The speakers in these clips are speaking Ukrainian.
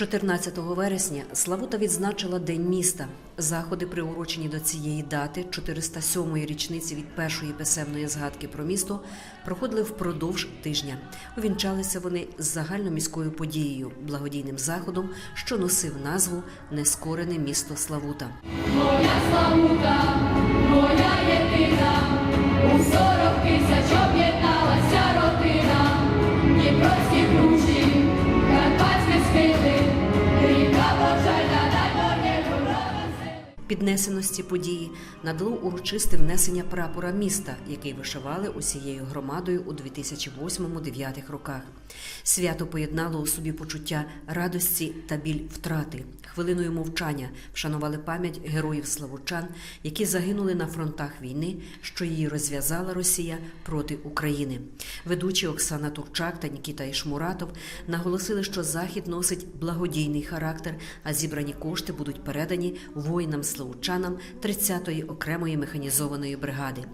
14 вересня Славута відзначила День міста. Заходи, приурочені до цієї дати, 407-ї річниці від першої писемної згадки про місто, проходили впродовж тижня. Увінчалися вони з загальноміською подією, благодійним заходом, що носив назву Нескорене місто Славута. Моя славута, моя єдина, Піднесеності події надало урочисте внесення прапора міста, який вишивали усією громадою у 2008-2009 роках. Свято поєднало у собі почуття радості та біль втрати. Хвилиною мовчання вшанували пам'ять героїв славучан, які загинули на фронтах війни, що її розв'язала Росія проти України. Ведучі Оксана Турчак та Нікіта Ішмуратов наголосили, що захід носить благодійний характер, а зібрані кошти будуть передані воїнам-славучанам 30-ї окремої механізованої бригади.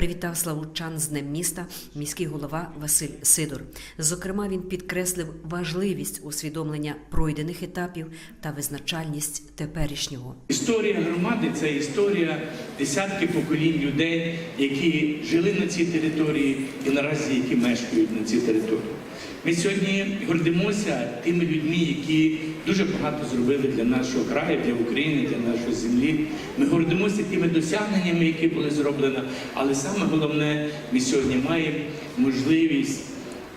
Привітав славучан з Днем міста міський голова Василь Сидор. Зокрема, він підкреслив важливість усвідомлення пройдених етапів та визначальність теперішнього. Історія громади це історія десятки поколінь людей, які жили на цій території і наразі які мешкають на цій території. Ми сьогодні гордимося тими людьми, які дуже багато зробили для нашого краю, для України, для нашої землі. Ми гордимося тими досягненнями, які були зроблені. Але саме головне, ми сьогодні маємо можливість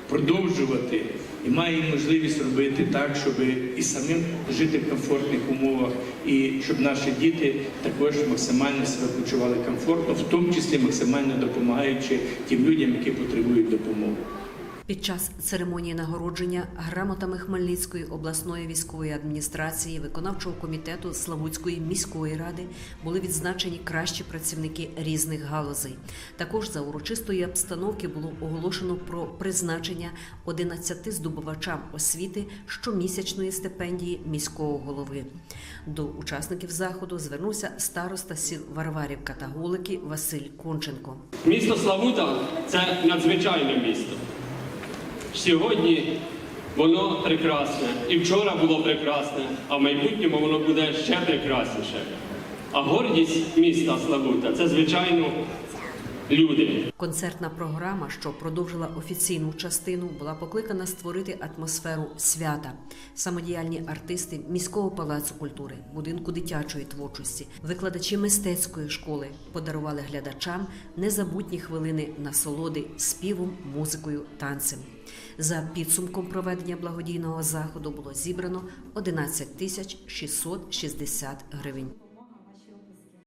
продовжувати і маємо можливість робити так, щоб і самим жити в комфортних умовах, і щоб наші діти також максимально себе почували комфортно, в тому числі максимально допомагаючи тим людям, які потребують допомоги. Під час церемонії нагородження грамотами Хмельницької обласної військової адміністрації, виконавчого комітету Славутської міської ради були відзначені кращі працівники різних галузей. Також за урочистої обстановки було оголошено про призначення 11 здобувачам освіти щомісячної стипендії міського голови. До учасників заходу звернувся староста сіл Варварівка та Голики Василь Конченко. Місто Славута це надзвичайне місто. Сьогодні воно прекрасне, і вчора було прекрасне, а в майбутньому воно буде ще прекрасніше. А гордість міста Славута це, звичайно, люди. Концертна програма, що продовжила офіційну частину, була покликана створити атмосферу свята. Самодіяльні артисти міського палацу культури, будинку дитячої творчості, викладачі мистецької школи подарували глядачам незабутні хвилини насолоди співом, музикою, танцем. За підсумком проведення благодійного заходу було зібрано 11 тисяч 660 гривень.